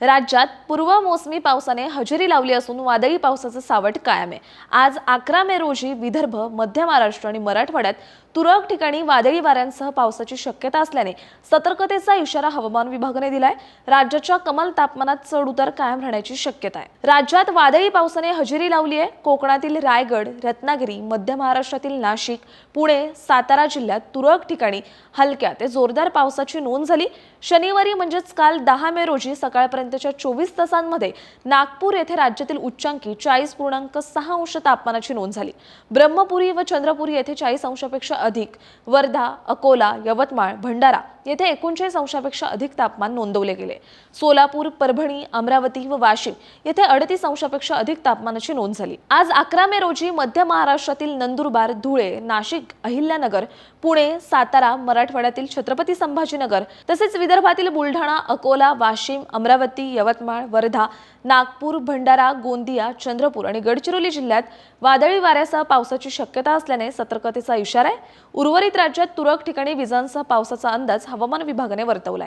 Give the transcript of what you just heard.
राज्यात पूर्व मोसमी पावसाने हजेरी लावली असून वादळी पावसाचं सावट कायम आहे. आज अकरा मे रोजी विदर्भ मध्य महाराष्ट्र आणि मराठवाड्यात तुरळक ठिकाणी वादळी वाऱ्यांसह पावसाची शक्यता असल्याने सतर्कतेचा इशारा हवामान विभागाने दिलाय. राज्याच्या कमाल तापमानात चढ उतार कायम राहण्याची शक्यता आहे. राज्यात वादळी पावसाने हजेरी लावली आहे. कोकणातील रायगड रत्नागिरी मध्य महाराष्ट्रातील नाशिक पुणे सातारा जिल्ह्यात तुरळक ठिकाणी हलक्या ते जोरदार पावसाची नोंद झाली. शनिवारी म्हणजेच काल दहा मे रोजी सकाळपर्यंत आतापर्यंतच्या चोवीस तासांमध्ये नागपूर येथे राज्यातील उच्चांकी चाळीस पूर्णांक सहा अंश तापमानाची नोंद झाली. ब्रह्मपुरी व चंद्रपुरी येथे चाळीस अंशापेक्षा अधिक वर्धा अकोला यवतमाळ भंडारा येथे एकोणचाळीस अंशापेक्षा अधिक तापमान नोंदवले गेले. सोलापूर परभणी अमरावती व वाशिम येथे अडतीस अंशापेक्षा अधिक तापमानाची नोंद झाली. आज अकरा मे रोजी मध्य महाराष्ट्रातील नंदुरबार धुळे नाशिक अहिल्यानगर पुणे सातारा मराठवाड्यातील छत्रपती संभाजीनगर तसेच विदर्भातील बुलढाणा अकोला वाशिम अमरावती यवतमाळ वर्धा नागपूर भंडारा गोंदिया चंद्रपूर आणि गडचिरोली जिल्ह्यात वादळी वाऱ्यासह पावसाची शक्यता असल्याने सतर्कतेचा इशारा आहे. उर्वरित राज्यात तुरळक ठिकाणी विजांसह पावसाचा अंदाज हवामान विभागाने वर्तवलाय